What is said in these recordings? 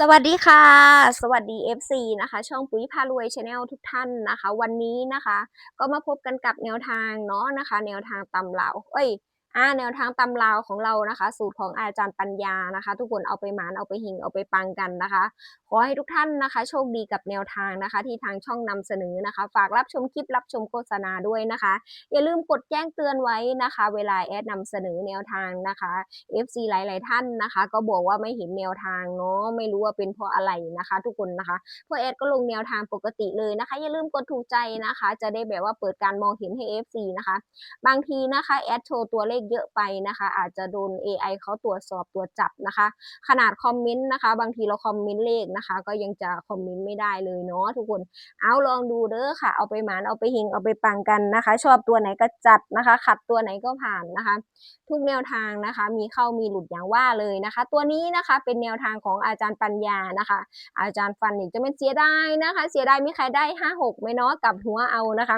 สวัสดีค่ะ สวัสดี FC นะคะ ช่องปุ๋ยพารวยชาแนลทุกท่านนะคะ วันนี้นะคะ ก็มาพบกันกับแนวทางเนาะนะคะ แนวทางตำเหลาเอ้ย อ่าแนวทางตำราวของเรานะคะ สูตรของอาจารย์ปัญญานะคะ ทุกคนเอาไปหมานเอาไปหิงเอาไปปังกันนะคะ ขอให้ทุกท่านนะคะ โชคดีกับแนวทางนะคะ ที่ทางช่องนำเสนอนะคะ ฝากรับชมคลิปรับชมโฆษณาด้วยนะคะ อย่าลืมกดแจ้งเตือนไว้นะคะ เวลาแอดนำเสนอแนวทางนะคะ FC หลาย ๆ ท่านนะคะ ก็บอกว่าไม่เห็นแนวทางเนาะไม่รู้ว่าเป็นเพราะอะไรนะคะ ทุกคนนะคะพวกแอดก็ลงแนวทางปกติเลยนะคะ อย่าลืมกดถูกใจนะคะ จะได้แบบว่าเปิดการมองเห็นให้ FC นะคะ บางทีนะคะแอดโชว์ตัวเลขเยอะไปนะคะ อาจจะโดน AI เขาตรวจสอบตรวจจับนะคะ ขนาดคอมเมนต์นะคะ บางทีเราคอมเมนต์เลขนะคะ ก็ยังจะคอมเมนต์ไม่ได้เลยเนาะทุกคนเอาลองดูเด้อค่ะ เอาไปหมานเอาไปหิงเอาไปปังกันนะคะ ชอบตัวไหนก็จัดนะคะ ขัดตัวไหนก็ผ่านนะคะ ทุกแนวทางนะคะ มีเข้ามีหลุดอย่างว่าเลยนะคะ ตัวนี้นะคะเป็นแนวทางของอาจารย์ปัญญานะคะ อาจารย์ฟันอีกจะไม่เสียไดายนะคะ เสียไดายมีใครได้ห้าหกไหมเนาะกลับหัวเอานะคะ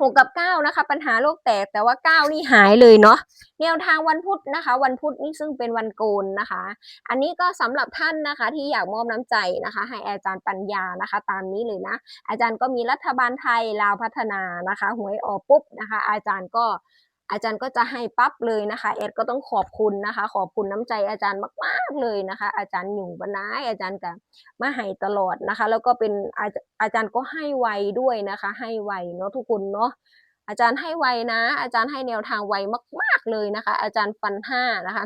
หกกับเก้านะคะ ปัญหาโลกแตกแต่ว่าเก้านี่หายเลยเนาะแนวทางวันพุธนะคะ วันพุธนี่ซึ่งเป็นวันโกนนะคะ อันนี้ก็สำหรับท่านนะคะที่อยากมอบน้ำใจนะคะ ให้อาจารย์ปัญญานะคะ ตามนี้เลยนะ อาจารย์ก็มีรัฐบาลไทยลาวพัฒนานะคะหวยออกปุ๊บนะคะ อาจารย์ก็ อาจารย์ก็จะให้ปั๊บเลยนะคะแอดก็ต้องขอบคุณนะคะ ขอบคุณน้ำใจอาจารย์มาก ๆเลยนะคะ อาจารย์อยู่บรรณายอาจารย์กับมาให้ตลอดนะคะ แล้วก็เป็นอาอาจารย์ก็ให้ไวด้วยนะคะ ให้ไวเนาะทุกคนเนาะอาจารย์ให้ไวนะ อาจารย์ให้แนวทางไวมาก ๆเลยนะคะ อาจารย์ฟันห้านะคะ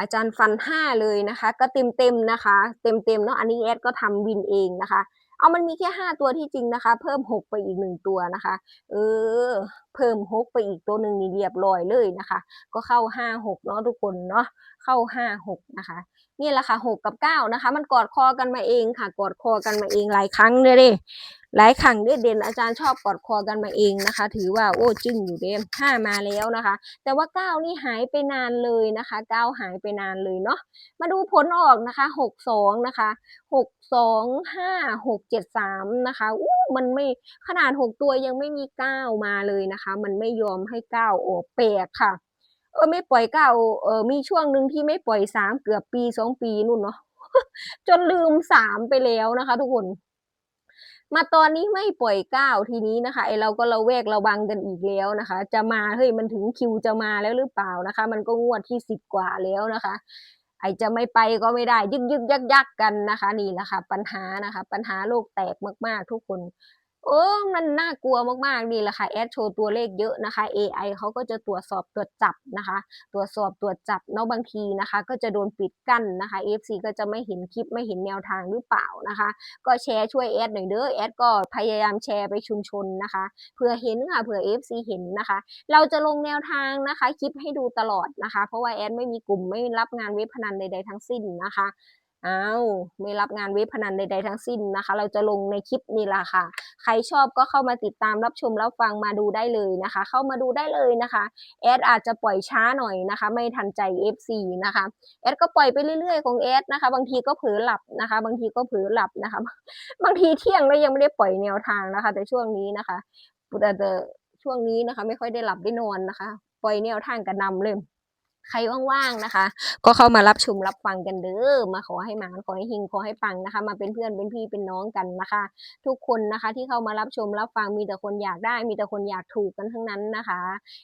อาจารย์ฟันห้าเลยนะคะ ก็เต็มเต็มนะคะ เต็มเต็มเนาะอันนี้แอดก็ทำวินเองนะคะ เอามันมีแค่ห้าตัวที่จริงนะคะ เพิ่มหกไปอีกหนึ่งตัวนะคะ เออ เพิ่มหกไปอีกตัวหนึ่งนี่เรียบร้อยเลยนะคะ ก็เข้าห้าหกเนาะทุกคนเนาะเข้าห้าหกนะคะ นี่แหละค่ะหกกับเก้านะคะ มันกอดคอกันมาเองค่ะ กอดคอกันมาเองหลายครั้งเลยด้หลายครั้งเด้เด่นอาจารย์ชอบกอดคอกันมาเองนะคะ ถือว่าโอ้จึ้งอยู่เด้ห้ามาแล้วนะคะ แต่ว่าเก้านี่หายไปนานเลยนะคะเก้าหายไปนานเลยเนาะมาดูผลออกนะคะหกสองนะคะหกสองห้าหกเจ็ดสามนะคะอู้มันไม่ขนาดหกตัวยังไม่มีเก้ามาเลยนะคะ มันไม่ยอมให้เก้าออกแปลกค่ะ เออไม่ปล่อยเก้าเออมีช่วงหนึ่งที่ไม่ปล่อยสามเกือบปีสองปีนู่นเนาะจนลืมสามไปแล้วนะคะ ทุกคน มาตอนนี้ไม่ปล่อยเก้าทีนี้นะคะไอเราก็ระแวกระวังกันอีกแล้วนะคะ จะมาเฮ้ยมันถึงคิวจะมาแล้วหรือเปล่านะคะ มันก็งวดที่สิบกว่าแล้วนะคะ ไอจะไม่ไปก็ไม่ได้ยึกยึกยักยักกันนะคะ นี่แหละค่ะปัญหานะคะ ปัญหาโลกแตกมาก ๆ ทุกคน เออ มันน่ากลัวมากๆนี่แหละค่ะ แอดโชว์ตัวเลขเยอะนะคะ AI เขาก็จะตรวจสอบตรวจจับนะคะ ตรวจสอบตรวจจับเนาะบางทีนะคะ ก็จะโดนปิดกั้นนะคะ FC ก็จะไม่เห็นคลิปไม่เห็นแนวทางหรือเปล่านะคะ ก็แชร์ช่วยแอดหน่อยเด้อแอดก็พยายามแชร์ไปชุมชนนะคะเผื่อเห็นค่ะเผื่อ FC เห็นนะคะ เราจะลงแนวทางนะคะคลิปให้ดูตลอดนะคะ เพราะว่าแอดไม่มีกลุ่มไม่รับงานเว็บพนันใดๆทั้งสิ้นนะคะ อ้าวไม่รับงานเว็บพนันใดๆทั้งสิ้นนะคะ เราจะลงในคลิปนี่แหละค่ะ ใครชอบก็เข้ามาติดตามรับชมรับฟังมาดูได้เลยนะคะ เข้ามาดูได้เลยนะคะแอดอาจจะปล่อยช้าหน่อยนะคะ ไม่ทันใจ FC นะคะแอดก็ปล่อยไปเรื่อยๆของแอดนะคะ บางทีก็เผลอหลับนะคะ บางทีก็เผลอหลับนะคะ บางทีเที่ยงแล้วยังไม่ได้ปล่อยแนวทางนะคะ แต่ช่วงนี้นะคะแต่ช่วงนี้นะคะ ไม่ค่อยได้หลับได้นอนนะคะ ปล่อยแนวทางกันนำเลย ใครว่างๆนะคะ ก็เข้ามารับชมรับฟังกันเด้อมาขอให้หมานขอให้หิงขอให้ปังนะคะ มาเป็นเพื่อนเป็นพี่เป็นน้องกันนะคะ ทุกคนนะคะที่เข้ามารับชมรับฟังมีแต่คนอยากได้ มีแต่คนอยากถูกกันทั้งนั้นนะคะ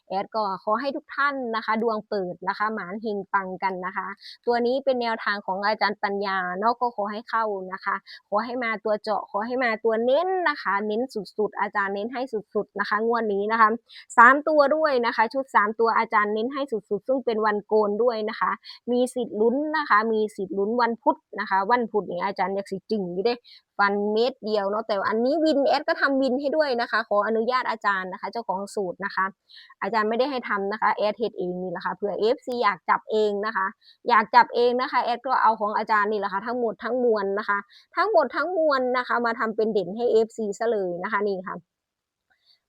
แอดก็ขอให้ทุกท่านนะคะ ดวงเปิดนะคะ หมานหิงปังกันนะคะ ตัวนี้เป็นแนวทางของอาจารย์ปัญญาเนาะก็ขอให้เข้านะคะ ขอให้มาตัวเจาะขอให้มาตัวเน้นนะคะ เน้นสุดๆ อาจารย์เน้นให้สุดๆนะคะ งวดนี้นะคะสามตัวด้วยนะคะ ชุดสามตัวอาจารย์เน้นให้สุดๆ ซึ่งเป็นวันโกนด้วยนะคะ มีสิทธิ์ลุ้นนะคะ มีสิทธิ์ลุ้นวันพุธนะคะ วันพุธนี่อาจารย์อยากสิจริงอยู่เด้ฟันเม็ดเดียวเนาะแต่อันนี้วินแอดก็ทำวินให้ด้วยนะคะ ขออนุญาตอาจารย์นะคะ เจ้าของสูตรนะคะ อาจารย์ไม่ได้ให้ทำนะคะแอดเทดเองนี่แหละค่ะเผื่อ FC อยากจับเองนะคะ อยากจับเองนะคะแอดก็เอาของอาจารย์นี่แหละค่ะทั้งหมดทั้งมวลนะคะ ทั้งหมดทั้งมวลนะคะ มาทำเป็นเด่นให้ FC ซะเลยนะคะนี่ค่ะ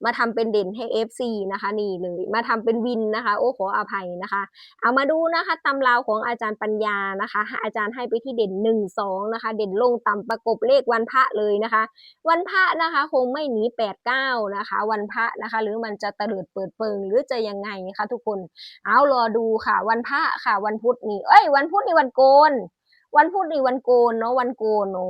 มาทำเป็นเด่นให้ FC นะคะนี่เลยมาทำเป็นวินนะคะ โอ้ขออภัยนะคะ เอามาดูนะคะตำราวของอาจารย์ปัญญานะคะ อาจารย์ให้ไปที่เด่นหนึ่งสองนะคะ เด่นลงต่ำประกบเลขวันพระเลยนะคะ วันพระนะคะคงไม่หนีแปดเก้านะคะ วันพระนะคะ หรือมันจะตะเลิดเปิดเปิงหรือจะยังไงคะทุกคน เอารอดูค่ะ วันพระค่ะ วันพุธนี่เอ้ย วันพุธนี่วันโกน วันพุธนี่วันโกนเนาะวันโกนโอ้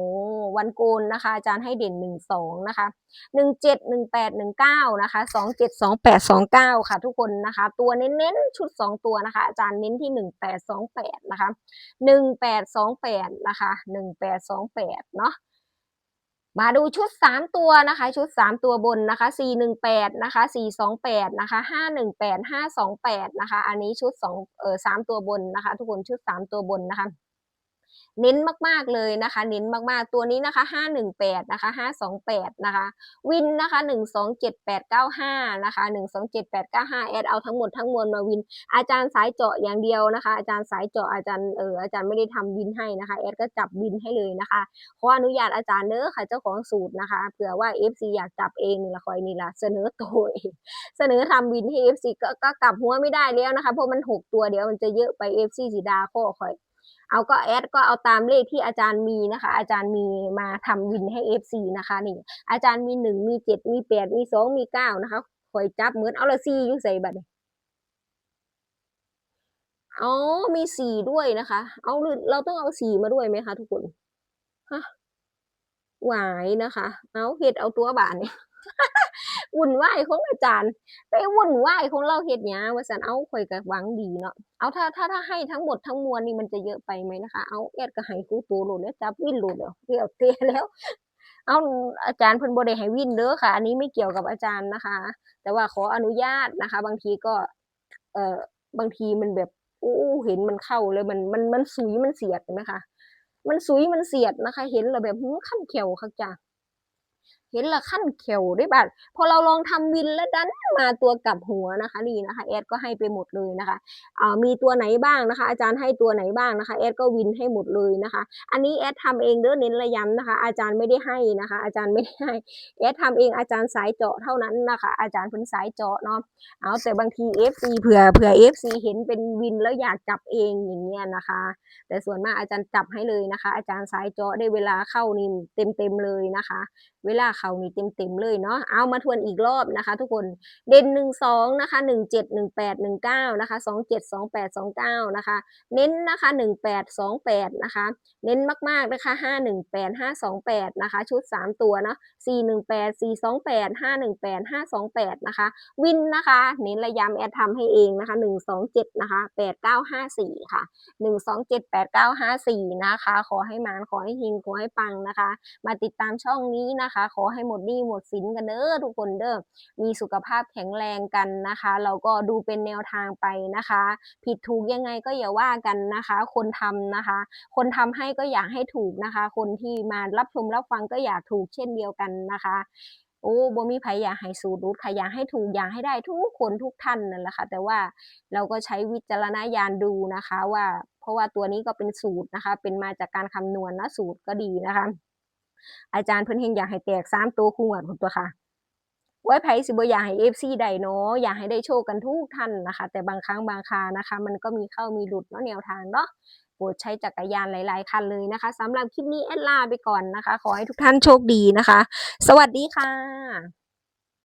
วันโกนนะคะ อาจารย์ให้เด่นหนึ่งสองนะคะหนึ่งเจ็ดหนึ่งแปดหนึ่งเก้านะคะสองเจ็ดสองแปดสองเก้าค่ะ ทุกคนนะคะ ตัวเน้นๆชุดสองตัวนะคะ อาจารย์เน้นที่หนึ่งแปดสองแปดนะคะหนึ่งแปดสองแปดนะคะหนึ่งแปดสองแปดเนาะมาดูชุด 3 ตัวนะคะ ชุด 3 ตัวบนนะคะ 418 นะคะ 428 นะคะ 518 528 นะคะ อันนี้ชุด2เอ่อ3ตัวบนนะคะ ทุกคนชุด 3 ตัวบนนะคะ เน้นมากๆเลยนะคะ เน้นมากๆตัวนี้นะคะ 518 นะคะ 528 นะคะ วินนะคะ 127895 นะคะ 127895 แอดเอาทั้งหมดทั้งมวลมาวิน อาจารย์สายเจาะอย่างเดียวนะคะ อาจารย์สายเจาะอาจารย์เอออาจารย์ไม่ได้ทำวินให้นะคะแอดก็จับวินให้เลยนะคะขออนุญาตอาจารย์เด้อค่ะเจ้าของสูตรนะคะเผื่อว่า FC อยากจับเองนี่ละคอยนี่ละเสนอตัวเองเสนอทำวินให้ FC ก็ก็กลับหัวไม่ได้แล้วนะคะเพราะมันหกตัวเดี๋ยวมันจะเยอะไป FC สีดาข้อคอย เอาก็แอดก็เอาตามเลขที่อาจารย์มีนะคะ อาจารย์มีมาทำวินให้ FC นะคะนี่อาจารย์มีหนึ่งมีเจ็ดมีแปดมีสองมีเก้านะคะคอยจับเหมือนเอาละซี่ยุ่ใส่บัตรอ๋อมีสี่ด้วยนะคะ เอาเราต้องเอาสี่มาด้วยไหมคะทุกคนฮะหวายนะคะ เอาเฮ็ดเอาตัวบานเนี่ย วุ่นวายของอาจารย์ ไปวุ่นวายของเราเฮ็ดหยังว่าซั่นเอาข่อยก็หวังดีเนาะเอาถ้าถ้าถ้าให้ทั้งหมดทั้งมวลนี่มันจะเยอะไปไหมนะคะ เอาแอดก็ให้คู่โตโลดแล้วจับวิ่นโลดแล้วเดี๋ยวเตะแล้วเอาอาจารย์เพิ่นบ่ได้ให้วินเด้อค่ะ อันนี้ไม่เกี่ยวกับอาจารย์นะคะ แต่ว่าขออนุญาตนะคะ บางทีก็ เอ่อบางทีมันแบบอู้เห็นมันเข้าเลยมันมันมันสุยมันเสียดเห็นไหมคะมันสุยมันเสียดนะคะ เห็นแล้วแบบหือขั้นแขวคักจ้ะ เห็นละขั้นแขวได้บัดพอเราลองทำวินแล้วดันมาตัวกลับหัวนะคะนี่นะคะแอดก็ให้ไปหมดเลยนะคะอ่ามีตัวไหนบ้างนะคะ อาจารย์ให้ตัวไหนบ้างนะคะแอดก็วินให้หมดเลยนะคะ อันนี้แอดทำเองเด้อเน้นระย้ำนะคะ อาจารย์ไม่ได้ให้นะคะ อาจารย์ไม่ได้ให้แอดทำเองอาจารย์สายเจาะเท่านั้นนะคะ อาจารย์เพิ่นสายเจาะเนาะเอาแต่บางที FC เผื่อเผื่อ FC เห็นเป็นวินแล้วอยากจับเองอย่างเงี้ยนะคะ แต่ส่วนมากอาจารย์จับให้เลยนะคะ อาจารย์สายเจาะได้เวลาเข้านี่เต็มเต็มเลยนะคะ เวลาเข้านี่เต็มเต็มๆเลยเนาะเอามาทวนอีกรอบนะคะ ทุกคนเด่นหนึ่งสองนะคะหนึ่งเจ็ดหนึ่งแปดหนึ่งเก้านะคะสองเจ็ดสองแปดสองเก้านะคะเน้นนะคะหนึ่งแปดสองแปดนะคะเน้นมากๆนะคะห้าหนึ่งแปดห้าสองแปดนะคะชุดสามตัวเนาะสี่หนึ่งแปดสี่สองแปดห้าหนึ่งแปดห้าสองแปดนะคะวินนะคะเน้นระยำแอดทำให้เองนะคะหนึ่งสองเจ็ดนะคะแปดเก้าห้าสี่ค่ะหนึ่งสองเจ็ดแปดเก้าห้าสี่นะคะ ขอให้มานขอให้หิงขอให้ปังนะคะ มาติดตามช่องนี้นะคะขอให้หมดหนี้หมดสินกันเด้อทุกคนเด้อมีสุขภาพแข็งแรงกันนะคะเราก็ดูเป็นแนวทางไปนะคะ ผิดถูกยังไงก็อย่าว่ากันนะคะ คนทำนะคะ คนทำให้ก็อยากให้ถูกนะคะ คนที่มารับชมรับฟังก็อยากถูกเช่นเดียวกันนะคะโอ้บ่มีไผอยากให้สูตรรูดค่ะอยากให้ถูกอยากให้ได้ทุกคนทุกท่านนั่นแหละค่ะ แต่ว่าเราก็ใช้วิจารณญาณดูนะคะว่า เพราะว่าตัวนี้ก็เป็นสูตรนะคะ เป็นมาจากการคำนวณนะสูตรก็ดีนะคะ อาจารย์เพิ่นเฮงอยากให้แตกสามตัวคู่งวดพุ่นตัวค่ะ ไว้ไผสิบ่อยากให้เอฟซีได้เนาะอยากให้ได้โชคกันทุกท่านนะคะ แต่บางครั้งบางคานะคะ มันก็มีเข้ามีหลุดเนาะแนวทางเนาะโปรดใช้จักรยานหลาย ๆ คันเลยนะคะสำหรับคลิปนี้แอดลาไปก่อนนะคะ ขอให้ทุกท่านโชคดีนะคะ สวัสดีค่ะ